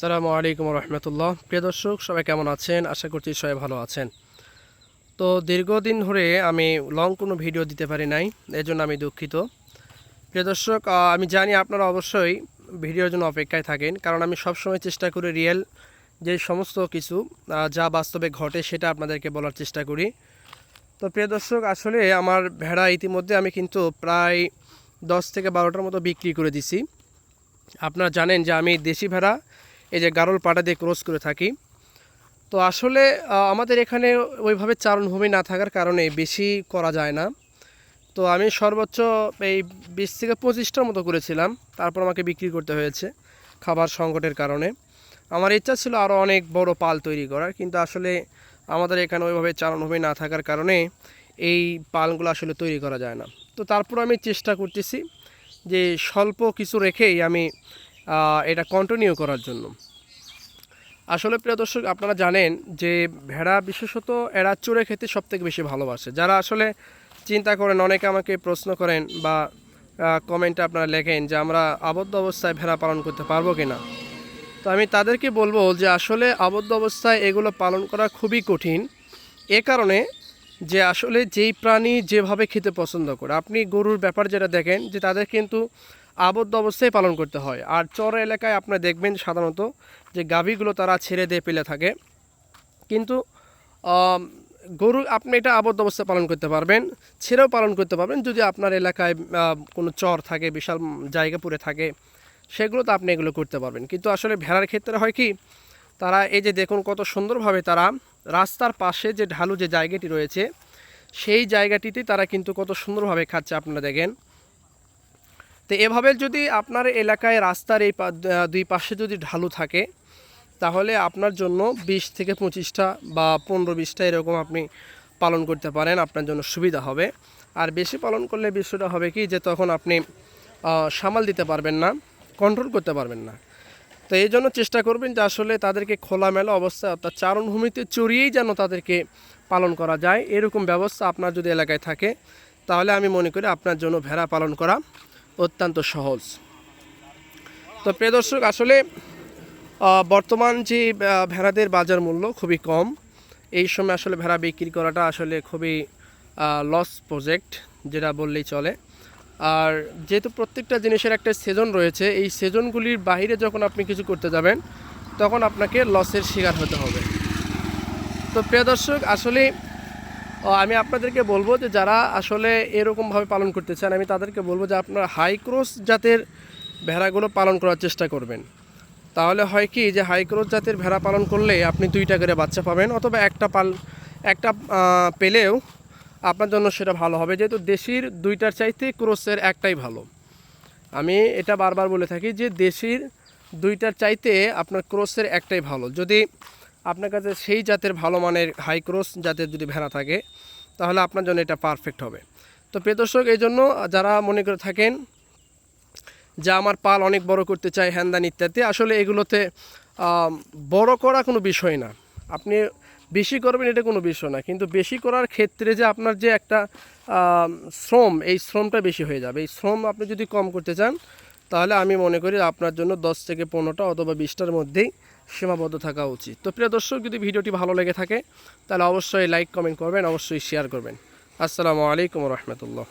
আসসালামু আলাইকুম রহমতুল্লাহ প্রিয় দর্শক, সবাই কেমন আছেন? আশা করছি সবাই ভালো আছেন। তো দীর্ঘদিন ধরে আমি লং কোনো ভিডিও দিতে পারি নাই এর জন্য আমি দুঃখিত। প্রিয় দর্শক আমি জানি আপনারা অবশ্যই ভিডিওর জন্য অপেক্ষায় থাকেন, কারণ আমি সবসময় চেষ্টা করি রিয়েল যে সমস্ত কিছু যা বাস্তবে ঘটে সেটা আপনাদেরকে বলার চেষ্টা করি। তো প্রিয় দর্শক, আসলে আমার ভেড়া ইতিমধ্যে আমি কিন্তু প্রায় দশ থেকে বারোটার মতো বিক্রি করে দিছি। আপনারা জানেন যে আমি দেশি ভেড়া এই যে গারল পাটা দিয়ে ক্রস করে থাকি। তো আসলে আমাদের এখানে ওইভাবে চারণভূমি না থাকার কারণে বেশি করা যায় না। তো আমি সর্বোচ্চ এই বিশ থেকে পঁচিশটার মতো করেছিলাম, তারপর আমাকে বিক্রি করতে হয়েছে খাবার সংকটের কারণে। আমার ইচ্ছা ছিল আরও অনেক বড় পাল তৈরি করার, কিন্তু আসলে আমাদের এখানে ওইভাবে চারণভূমি না থাকার কারণে এই পালগুলো আসলে তৈরি করা যায় না। তো তারপর আমি চেষ্টা করতেছি যে স্বল্প কিছু রেখেই আমি এটা কন্টিনিউ করার জন্য। আসলে প্রিয় দর্শক, আপনারা জানেন যে ভেড়া বিশেষত এরা চড়ে খেতে সব থেকে বেশি ভালোবাসে। যারা আসলে চিন্তা করেন, অনেকে আমাকে প্রশ্ন করেন বা কমেন্টে আপনারা লেখেন যে আমরা আবদ্ধ অবস্থায় ভেড়া পালন করতে পারব কি না তো আমি তাদেরকে বলব যে আসলে আবদ্ধ অবস্থায় এগুলো পালন করা খুবই কঠিন। এ কারণে যে আসলে যেই প্রাণী যেভাবে খেতে পছন্দ করে, আপনি গরুর ব্যাপার যেটা দেখেন যে তাদের কিন্তু আবদ্ধ অবস্থায় পালন করতে হয়। আর চর এলাকায় আপনারা দেখবেন সাধারণত যে গাভীগুলো তারা ছেড়ে দিয়ে পেলে থাকে। কিন্তু গরু আপনি এটা আবদ্ধ অবস্থায় পালন করতে পারবেন, ছেড়েও পালন করতে পারবেন। যদি আপনার এলাকায় কোনো চর থাকে, বিশাল জায়গা পড়ে থাকে, সেগুলো তো আপনি এগুলো করতে পারবেন। কিন্তু আসলে ভেড়ার ক্ষেত্রে হয় কি, তারা এই যে দেখুন কত সুন্দরভাবে তারা রাস্তার পাশে যে ঢালু যে জায়গাটি রয়েছে, সেই জায়গাটিতে তারা কিন্তু কত সুন্দরভাবে খাচ্ছে। আপনারা দেখেন তো এভাবে যদি আপনার এলাকায় রাস্তার এই দুই পাশে যদি ঢালু থাকে, তাহলে আপনার জন্য বিশ থেকে পঁচিশটা বা পনেরো বিশটা এরকম আপনি পালন করতে পারেন, আপনার জন্য সুবিধা হবে। আর বেশি পালন করলে বিষয়টা হবে কি যে তখন আপনি সামাল দিতে পারবেন না কন্ট্রোল করতে পারবেন না। তো এই জন্য চেষ্টা করবেন যে আসলে তাদেরকে খোলামেলা অবস্থায় অর্থাৎ চারণভূমিতে চড়িয়েই যেন তাদেরকে পালন করা যায়। এরকম ব্যবস্থা আপনার যদি এলাকায় থাকে, তাহলে আমি মনে করি আপনার জন্য ভেড়া পালন করা অত্যন্ত সহজ। তো প্রিয় দর্শক, আসলে বর্তমান যে ভেড়াদের বাজার মূল্য খুবই কম। এই সময় আসলে ভেড়া বিক্রি করাটা আসলে খুবই লস প্রজেক্ট যেটা বললেই চলে। আর যেহেতু প্রত্যেকটা জিনিসের একটা সেজন রয়েছে, এই সেজনগুলির বাইরে যখন আপনি কিছু করতে যাবেন, তখন আপনাকে লসের শিকার হতে হবে। তো প্রিয় দর্শক, আসলে আমি আপনাদেরকে বলব যে যারা আসলে এরকমভাবে পালন করতে চান, আমি তাদেরকে বলব যে আপনারা হাই ক্রস জাতের ভেড়াগুলো পালন করার চেষ্টা করবেন। তাহলে হয় কি যে হাই ক্রস জাতের ভেড়া পালন করলে আপনি দুইটা করে বাচ্চা পাবেন অথবা একটা পাল, একটা পেলেও আপনার জন্য সেটা ভালো হবে। যেহেতু দেশির দুইটার চাইতে ক্রোসের একটাই ভালো। আমি এটা বারবার বলে থাকি যে দেশির দুইটার চাইতে আপনার ক্রোসের একটাই ভালো। যদি আপনার কাছে সেই জাতের ভালো মানের হাই ক্রস জাতের যদি ভেড়া থাকে, তাহলে আপনার জন্য এটা পারফেক্ট হবে। তো প্রিয়দর্শক এই জন্য যারা মনে করে থাকেন যা আমার পাল অনেক বড় করতে চাই হ্যান্দান ইত্যাদি, আসলে এগুলোতে বড় করা কোনো বিষয় না। আপনি বেশি করবেন এটা কোনো বিষয় না। কিন্তু বেশি করার ক্ষেত্রে যে আপনার যে একটা শ্রম, এই শ্রমটা বেশি হয়ে যাবে। এই শ্রম আপনি যদি কম করতে চান, তাহলে আমি মনে করি আপনার জন্য দশ থেকে পনেরোটা অথবা বিশটার মধ্যেই সীমাবদ্ধ থাকা উচিত। তো প্রিয় দর্শক, যদি ভিডিওটি ভালো লেগে থাকে, তাহলে অবশ্যই লাইক কমেন্ট করবেন, অবশ্যই শেয়ার করবেন। আসসালামু আলাইকুম রহমতুল্লাহ।